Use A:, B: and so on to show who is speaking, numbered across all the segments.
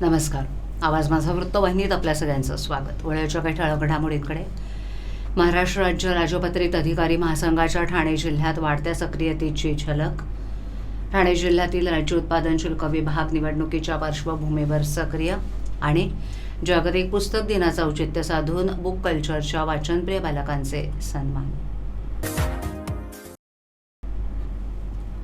A: नमस्कार. आवाज माझा वृत्तवाहिनीत आपल्या सगळ्यांचं स्वागत. वळ्याच्या काही ठळक घडामोडींकडे महाराष्ट्र राज्य राजपत्रित अधिकारी महासंघाच्या ठाणे जिल्ह्यात वाढत्या सक्रियतेची झलक. ठाणे जिल्ह्यातील राज्य उत्पादन शुल्क विभाग निवडणुकीच्या पार्श्वभूमीवर सक्रिय आणि जागतिक पुस्तक दिनाचं औचित्य साधून बुक कल्चरच्या वाचनप्रिय बालकांचे सन्मान.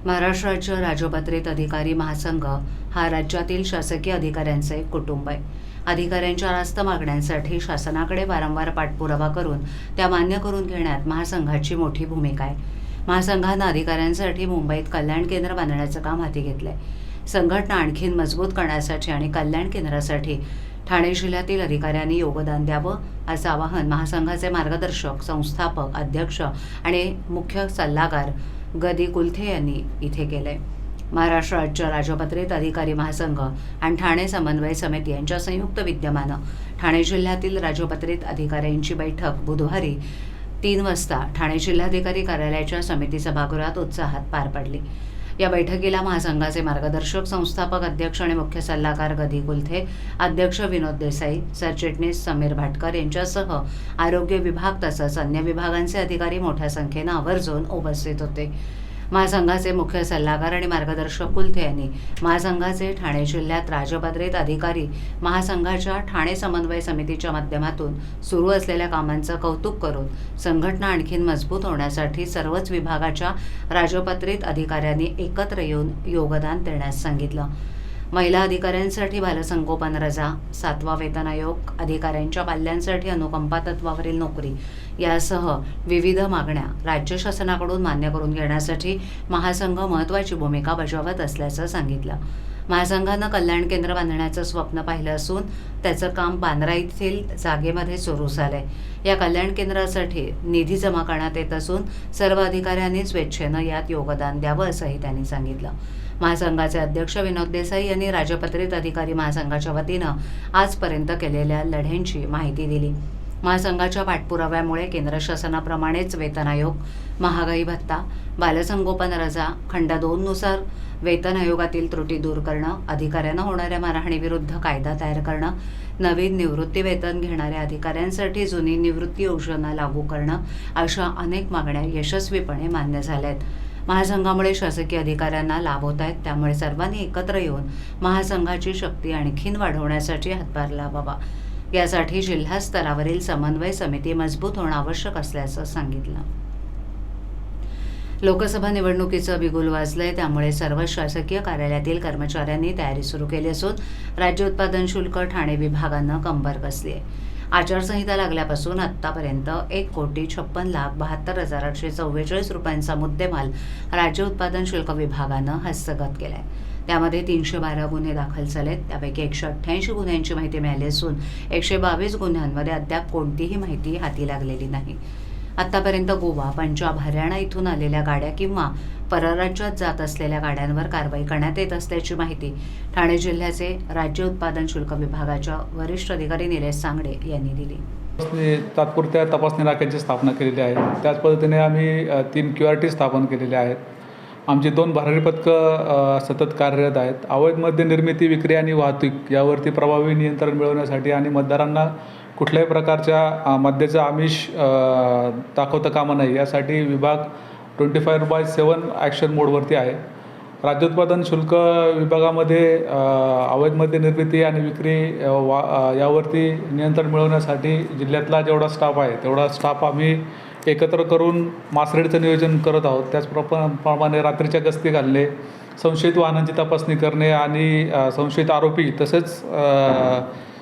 A: महाराष्ट्र राज्य राजपत्रित अधिकारी महासंघ हा राज्यातील शासकीय अधिकाऱ्यांचे एक कुटुंब आहे. अधिकाऱ्यांच्या रास्त मागण्यांसाठी शासनाकडे वारंवार पाठपुरावा करून त्या मान्य करून घेण्यात महासंघाची मोठी भूमिका आहे. महासंघानं अधिकाऱ्यांसाठी मुंबईत कल्याण केंद्र बांधण्याचं काम हाती घेतलंय. संघटना आणखीन मजबूत करण्यासाठी आणि कल्याण केंद्रासाठी ठाणे जिल्ह्यातील अधिकाऱ्यांनी योगदान द्यावं असं आवाहन महासंघाचे मार्गदर्शक संस्थापक अध्यक्ष आणि मुख्य सल्लागार गदी कुलथे यांनी इथे केलंय. महाराष्ट्र राज्य राजपत्रित अधिकारी महासंघ आणि ठाणे समन्वय समिती यांच्या संयुक्त विद्यमानं ठाणे जिल्ह्यातील राजपत्रित अधिकाऱ्यांची बैठक बुधवारी तीन वाजता ठाणे जिल्हाधिकारी कार्यालयाच्या समिती सभागृहात उत्साहात पार पडली. या बैठकीला महासंघाचे मार्गदर्शक संस्थापक अध्यक्ष आणि मुख्य सल्लागार गदी कुलथे अध्यक्ष विनोद देसाई सरचिटणीस समीर भाटकर यांच्यासह आरोग्य विभाग तसंच अन्य विभागांचे अधिकारी मोठ्या संख्येनं आवर्जून उपस्थित होते. महासंघाचे मुख्य सल्लागार आणि मार्गदर्शक कुलथे यांनी महासंघाचे ठाणे जिल्ह्यात राजपत्रित अधिकारी महासंघाच्या ठाणे समन्वय समितीच्या माध्यमातून सुरू असलेल्या कामांचं कौतुक करून संघटना आणखीन मजबूत होण्यासाठी सर्वच विभागाच्या राजपत्रित अधिकाऱ्यांनी एकत्र येऊन योगदान देण्यास सांगितलं. महिला अधिकाऱ्यांसाठी बालसंगोपन रजा सातवा वेतन आयोग अधिकाऱ्यांच्या पाल्यांसाठी अनुकंपा तत्वावरील नोकरी यासह विविध मागण्या राज्य शासनाकडून मान्य करून घेण्यासाठी महासंघ महत्त्वाची भूमिका बजावत असल्याचं सांगितलं. महासंघानं कल्याण केंद्र बांधण्याचं स्वप्न पाहिलं असून त्याचं काम बांद्रा येथील जागेमध्ये सुरू झालंय. या कल्याण केंद्रासाठी निधी जमा करण्यात येत असून सर्व अधिकाऱ्यांनी स्वेच्छेनं यात योगदान द्यावं असंही त्यांनी सांगितलं. महासंघाचे अध्यक्ष विनोद देसाई यांनी राजपत्रित अधिकारी महासंघाच्या वतीनं आजपर्यंत केलेल्या लढ्यांची माहिती दिली. महासंघाच्या पाठपुराव्यामुळे केंद्र शासनाप्रमाणेच वेतन आयोग महागाई भत्ता बालसंगोपन रजा खंड दोननुसार वेतन आयोगातील त्रुटी दूर करणं अधिकाऱ्यांना होणाऱ्या मारहाणीविरुद्ध कायदा तयार करणं नवीन निवृत्ती वेतन घेणाऱ्या अधिकाऱ्यांसाठी जुनी निवृत्ती योजना लागू करणं अशा अनेक मागण्या यशस्वीपणे मान्य झाल्या आहेत महासंघामुळे शासकीय अधिकाऱ्यांना लाभ होत आहेत. त्यामुळे सर्वांनी एकत्र येऊन महासंघाची शक्ती आणखीन वाढवण्यासाठी हातभार लावावा. यासाठी जिल्हा स्तरावरील समन्वय समिती मजबूत होणं आवश्यक असल्याचं सांगितलं. लोकसभा निवडणुकीचं बिगुल वाजलंय. त्यामुळे सर्व शासकीय कार्यालयातील कर्मचाऱ्यांनी तयारी सुरू केली असून राज्य उत्पादन शुल्क ठाणे विभागानं कंबर कसली आहे आचारसंहिता लागल्यापासून आत्तापर्यंत एक कोटी छप्पन लाख बहात्तर हजार आठशे चव्वेचाळीस रुपयांचा मुद्देमाल राज्य उत्पादन शुल्क विभागानं हस्तगत केलाय. त्यामध्ये तीनशे बारा गुन्हे दाखल झालेत. त्यापैकी एकशे अठ्ठ्याऐंशी गुन्ह्यांची माहिती मिळाली असून एकशे बावीस गुन्ह्यांमध्ये अद्याप कोणतीही माहिती हाती लागलेली नाही. आतापर्यंत गोवा पंजाब हरियाणा इथून आलेल्या गाड्या किंवा परराज्यात जात असलेल्या गाड्यांवर कारवाई करण्यात येत असल्याची माहिती ठाणे जिल्ह्याचे राज्य उत्पादन शुल्क विभागाच्या वरिष्ठ अधिकारी निलेश सांगडे यांनी दिली.
B: तात्पुरत्या तपासणी नाक्यांची स्थापना केलेली आहे. त्याच पद्धतीने आम्ही तीन क्यू आर टी स्थापन केलेले आहेत. आमची दोन भरारी पथकं सतत कार्यरत आहेत. अवैध मद्य निर्मिती विक्री आणि वाहतूक यावरती प्रभावी नियंत्रण मिळवण्यासाठी आणि मतदारांना कुठल्याही प्रकारच्या अ, मद्याचं आमिष दाखवता कामा नये यासाठी विभाग twenty five by seven action मोडवरती आहे. राज्य उत्पादन शुल्क विभागामध्ये अवैध मद्य निर्मिती आणि विक्री वा यावरती नियंत्रण मिळवण्यासाठी जिल्ह्यातला जेवढा स्टाफ आहे तेवढा स्टाफ आम्ही एकत्र करून मासरेडचं नियोजन करत आहोत. त्याचप्रमाणे प्रमाणे रात्रीच्या गस्ती घालणे संशयित वाहनांची तपासणी करणे आणि संशयित आरोपी तसेच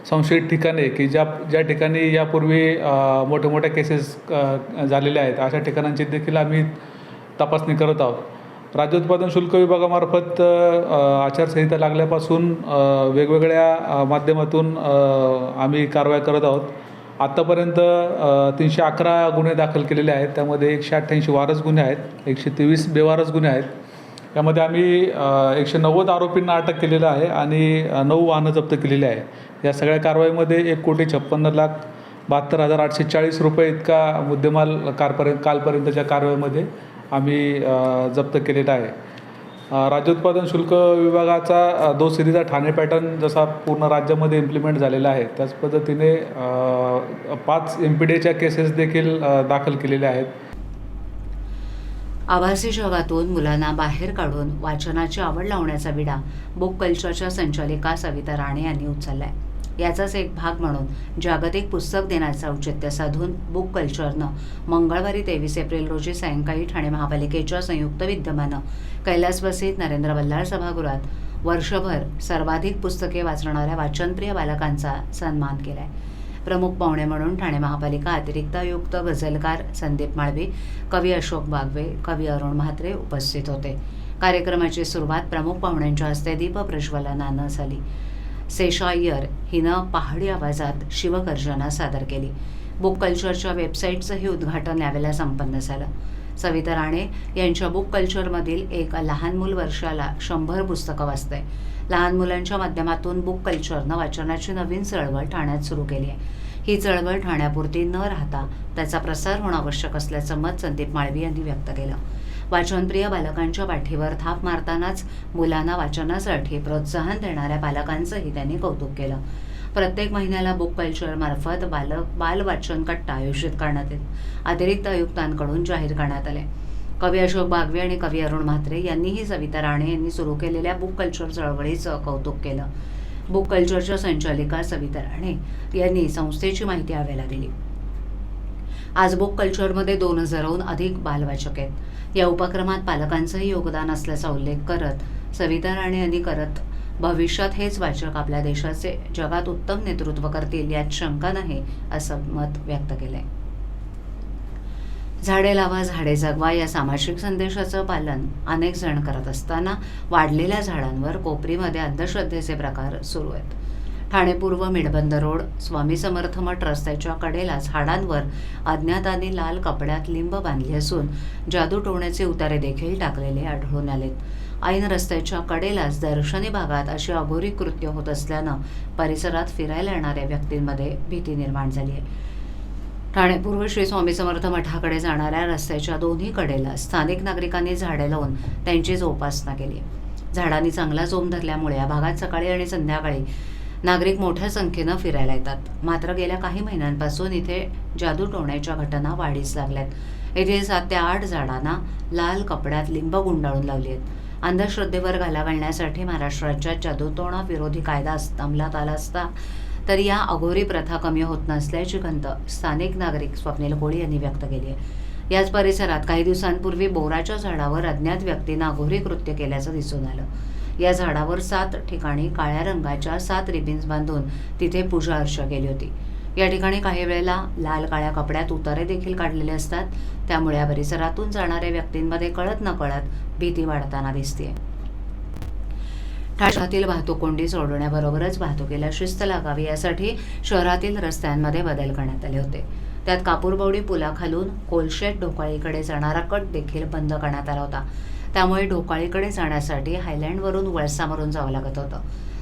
B: संशयित ठिकाणे की ज्या ज्या ठिकाणी यापूर्वी मोठ्या मोठ्या केसेस झालेल्या आहेत अशा ठिकाणांची देखील आम्ही तपासणी करत आहोत. राज्य उत्पादन शुल्क विभागामार्फत आचारसंहिता लागल्यापासून वेगवेगळ्या माध्यमातून आम्ही कारवाई करत आहोत. आत्तापर्यंत तीनशे अकरा गुन्हे दाखल केलेले आहेत. त्यामध्ये एकशे अठ्ठ्याऐंशी वारस गुन्हे आहेत. एकशे तेवीस बेवारस गुन्हे आहेत. यामध्ये आम्ही एकशे नव्वद आरोपींना अटक केलेलं आहे आणि नऊ वाहनं जप्त केलेली आहे. या सगळ्या कारवाईमध्ये एक कोटी छप्पन्न लाख बहात्तर हजार आठशे चाळीस रुपये इतका मुद्देमाल कारपर्यंत कालपर्यंतच्या कारवाईमध्ये आम्ही जप्त केलेला आहे. राज्य उत्पादन शुल्क विभागाचा दो सिरीचा ठाणे पॅटर्न जसा पूर्ण राज्यामध्ये इम्प्लिमेंट झालेला आहे त्याच पद्धतीने पाच एम पी डीच्या केसेस देखील दाखल केलेल्या आहेत.
A: आभासी जगातून मुलांना बाहेर काढून वाचनाची आवड लावण्याचा विडा बुक कल्चरच्या संचालिका सविता राणे यांनी उचललाय. याचाच एक भाग म्हणून जागतिक पुस्तक दिनाचं औचित्य साधून बुक कल्चरनं मंगळवारी तेवीस एप्रिल रोजी सायंकाळी ठाणे महापालिकेच्या संयुक्त विद्यमानं कैलासवासीत नरेंद्र बल्लाळ सभागृहात वर्षभर सर्वाधिक पुस्तके वाचणाऱ्या वाचनप्रिय बालकांचा सन्मान केलाय. प्रमुख पाहुणे म्हणून ठाणे महापालिका अतिरिक्त आयुक्त गझलकार संदीप माळवी कवी अशोक बागवे कवी अरुण म्हात्रे उपस्थित होते. कार्यक्रमाची सुरुवात प्रमुख पाहुण्यांच्या हस्ते दीप प्रज्वलनानं झाली. सेशा अय्यर हिनं पहाडी आवाजात शिवगर्जना सादर केली. बुक कल्चरच्या वेबसाईटचंही उद्घाटन यावेळेला संपन्न झालं. सविता राणे यांच्या बुक कल्चरमधील एक लहान मूल वर्षाला शंभर पुस्तकं वाचतंय लहान मुलांच्या माध्यमातून बुक कल्चरनं वाचनाची नवीन चळवळ ठाण्यात सुरू केली आहे. ही चळवळ ठाण्यापुरती न राहता त्याचा प्रसार होणं आवश्यक असल्याचं मत संदीप माळवी यांनी व्यक्त केलं. वाचनप्रिय बालकांच्या पाठीवर थाप मारतानाच मुलांना वाचनासाठी प्रोत्साहन देणाऱ्या पालकांचंही त्यांनी कौतुक केलं. प्रत्येक महिन्याला बुक कल्चरमार्फत बालक बाल वाचन कट्टा आयोजित करण्यात येत. अतिरिक्त आयुक्तांकडून जाहीर करण्यात आले. कवी अशोक बागवे आणि कवी अरुण म्हात्रे यांनीही सविता राणे यांनी सुरू केलेल्या बुक कल्चर चळवळीचं कौतुक केलं. बुक कल्चरच्या संचालिका सविता राणे यांनी संस्थेची माहिती यावेळेला दिली. आज बुक कल्चरमध्ये दोन हजाराहून अधिक बालवाचक आहेत. या उपक्रमात पालकांचंही योगदान असल्याचा उल्लेख करत सविता राणे यांनी करत भविष्यात हेच वाचक आपल्या देशाचे जगात उत्तम नेतृत्व करतील यात शंका नाही असं मत व्यक्त केलंय. झाडे लावा झाडे जगवा या सामाजिक संदेशाचं पालन अनेक जण करत असताना वाढलेल्या झाडांवर कोपरीमध्ये अंधश्रद्धेचे प्रकार सुरू आहेत. ठाणे पूर्व मिडबंद रोड स्वामी समर्थ मठ रस्त्याच्या कडेला झाडांवर अज्ञातांनी लाल कपड्यात लिंब बांधली असून जादू टोण्याचे उतारे देखील टाकलेले आढळून आलेत. ऐन रस्त्याच्या कडेलाच दर्शनी भागात अशी अघोरी कृत्य होत असल्यानं परिसरात फिरायला येणाऱ्या व्यक्तींमध्ये भीती निर्माण झाली आहे. ठाणे पूर्व श्री स्वामी समर्थ मठाकडे जाणाऱ्या रस्त्याच्या दोन्ही कडेला स्थानिक नागरिकांनी झाडे लावून त्यांची जोपासना केली झाडांनी चांगला जोम धरल्यामुळे या भागात सकाळी आणि संध्याकाळी नागरिक मोठ्या संख्येनं फिरायला येतात. मात्र गेल्या काही महिन्यांपासून इथे जादू टोण्याच्या घटना वाढीस लागल्यात. येथे सात ते आठ झाडांना लाल कपड्यात लिंब गुंडाळून लावली आहेत. अंधश्रद्धेवर घाला घालण्यासाठी महाराष्ट्र राज्यात जादूटोणा विरोधी कायदा अंमलात आला असता तर या अघोरी प्रथा कमी होत नसल्याची खंत स्थानिक नागरिक स्वप्नील कोळी यांनी व्यक्त केली आहे. याच परिसरात काही दिवसांपूर्वी बोराच्या झाडावर अज्ञात व्यक्तीनं अघोरी कृत्य केल्याचं दिसून आलं. या झाडावर सात ठिकाणी काळ्या रंगाच्या सात रिबिन्स बांधून तिथे पूजा अर्चा केली होती. या ठिकाणी काही वेळेला लाल काळ्या कपड्यात उतारे देखील काढलेले असतात. त्यामुळे या परिसरातून जाणाऱ्या व्यक्तींमध्ये कळत न कळत भीती वाढताना दिसते. शहरातील वाहतूक कोंडी सोडवण्याबरोबरच वाहतुकीला शिस्त लागावी यासाठी शहरातील रस्त्यांमध्ये बदल करण्यात आले होते. त्यात कापूरबवडी पुलाखालून कोलशेट ढोकाळीकडे जाणारा कट देखील बंद करण्यात आला होता. त्यामुळे ढोकाळीकडे जाण्यासाठी हायलँडवरून वळसा मारून जावं लागत होतं.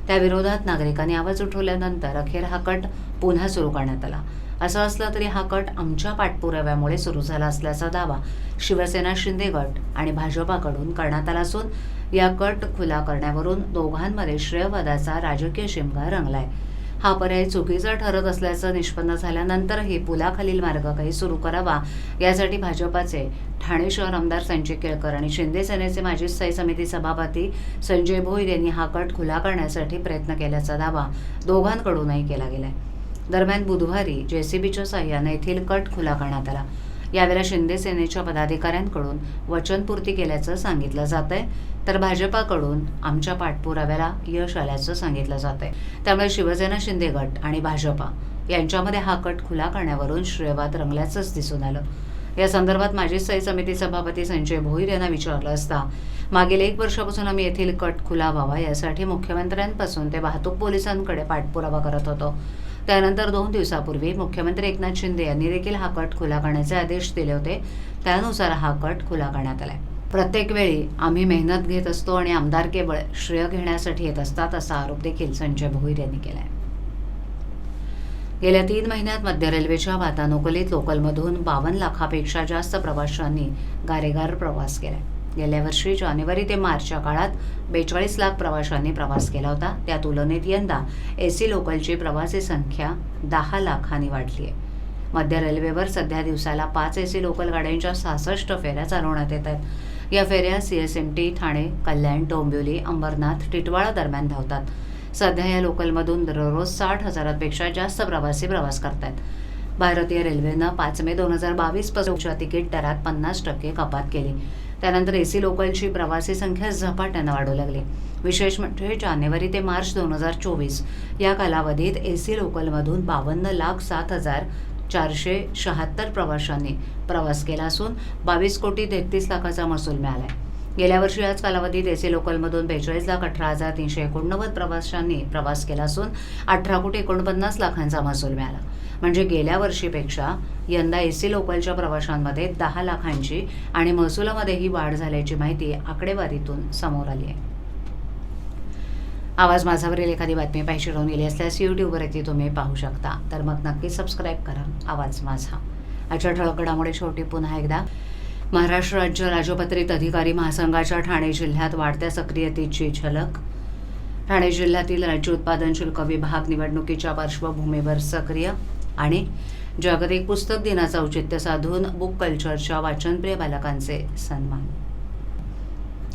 A: त्याविरोधात नागरिकांनी आवाज उठवल्यानंतर अखेर हा कट पुन्हा सुरू करण्यात आला. असं असलं तरी हा कट आमच्या पाठपुराव्यामुळे सुरू झाला असल्याचा दावा शिवसेना शिंदे गट आणि भाजपाकडून करण्यात आला असून या कट खुला करण्यावरून दोघांमध्ये श्रेयवादाचा राजकीय शिमगा रंगलाय. हा पर्याय चुकीचा ठरत असल्याचं निष्पन्न झाल्यानंतरही पुलाखालील मार्ग काही सुरू करावा यासाठी भाजपाचे ठाणे शहर आमदार संजय केळकर आणि शिंदे सेनेचे माजी स्थायी समिती सभापती संजय भोईर यांनी हा कट खुला करण्यासाठी प्रयत्न केल्याचा दावा दोघांकडूनही केला गेलाय. दरम्यान बुधवारी जेसीबीच्या साह्याने येथील कट खुला करण्यात आला. यावेळेला शिंदे सेनेच्या पदाधिकाऱ्यांकडून वचनपूर्ती केल्याचं सांगितलं जात आहे तर भाजपाकडून आमच्या पाठपुराव्याला यश आल्याचं सांगितलं जात आहे त्यामुळे शिवसेना शिंदे गट आणि भाजपा यांच्यामध्ये हा कट खुला करण्यावरून श्रेयवाद रंगल्याचंच दिसून आलं. या संदर्भात माजी स्थायी समिती सभापती संजय भोईर यांना विचारलं असता मागील एक वर्षापासून आम्ही येथील कट खुला व्हावा यासाठी मुख्यमंत्र्यांपासून ते वाहतूक पोलिसांकडे पाठपुरावा करत होतो. त्यानंतर दोन दिवसापूर्वी मुख्यमंत्री एकनाथ शिंदे यांनी देखील हा कट खुला करण्याचे आदेश दिले होते. त्यानुसार हा कट खुला करण्यात आलाय. प्रत्येक वेळी आम्ही मेहनत घेत असतो आणि आमदार केवळ श्रेय घेण्यासाठी येत असतात असा आरोप देखील संजय भोईर यांनी केलाय. गेल्या तीन महिन्यात मध्य रेल्वेच्या वातानुकूलित लोकलमधून बावन्न लाखापेक्षा जास्त प्रवाशांनी गारेगार प्रवास केलाय. गेल्या वर्षी जानेवारी ते मार्चच्या काळात बेचाळीस लाख प्रवाशांनी प्रवास केला होता. त्या तुलनेत यंदा ए सी लोकलची प्रवासी संख्या दहा लाखांनी वाढली आहे. मध्य रेल्वेवर सध्या दिवसाला पाच ए सी लोकल गाड्यांच्या सहासष्ट फेऱ्या चालवण्यात येत आहेत. या फेऱ्या C S M T Thane Kalyan Dombivli Ambarnath Titwala दरम्यान धावतात. सध्या या लोकलमधून दररोज साठ हजारांपेक्षा जास्त प्रवासी प्रवास करतात भारतीय रेल्वेनं पाच मे दोन हजार बावीस पासूनच्या तिकीट दरात पन्नास टक्के कपात केली. त्यानंतर एसी लोकलची प्रवासी संख्या झपाट्यानं वाढू लागली. विशेष म्हणजे जानेवारी ते मार्च दोन हजार चोवीस या कालावधीत एसी लोकलमधून बावन्न लाख सात हजार चारशे शहात्तर प्रवाशांनी प्रवास केला असून बावीस कोटी तेहतीस लाखाचा महसूल मिळाला आहे गेल्या वर्षी याच कालावधीत एसी लोकलमधून बेचाळीस लाख अठरा हजार तीनशे एकोणनव्वद प्रवाशांनी प्रवास केला असून अठरा कोटी एकोणपन्नास लाखांचा महसूल मिळाला. म्हणजे गेल्या वर्षीपेक्षा यंदा एसी लोकलच्या प्रवाशांमध्ये दहा लाखांची आणि महसुलामध्येही वाढ झाल्याची माहिती आकडेवारीतून समोर आली आहे. आवाज माझावरील एखादी बातमी पाहिजे राहून गेली असल्यास यूट्यूबवरती तुम्ही पाहू शकता. तर मग नक्की सबस्क्राईब करा. आवाज माझा. आजच्या ठळक घडामोडी शेवटी पुन्हा एकदा महाराष्ट्र राज्य राजपत्रित अधिकारी महासंघाच्या ठाणे जिल्ह्यात वाढत्या सक्रियतेची झलक. ठाणे जिल्ह्यातील राज्य उत्पादन शुल्क विभाग निवडणुकीच्या पार्श्वभूमीवर सक्रिय आणि जागतिक पुस्तक दिनाचं औचित्य साधून बुक कल्चरच्या वाचनप्रिय बालकांचे सन्मान.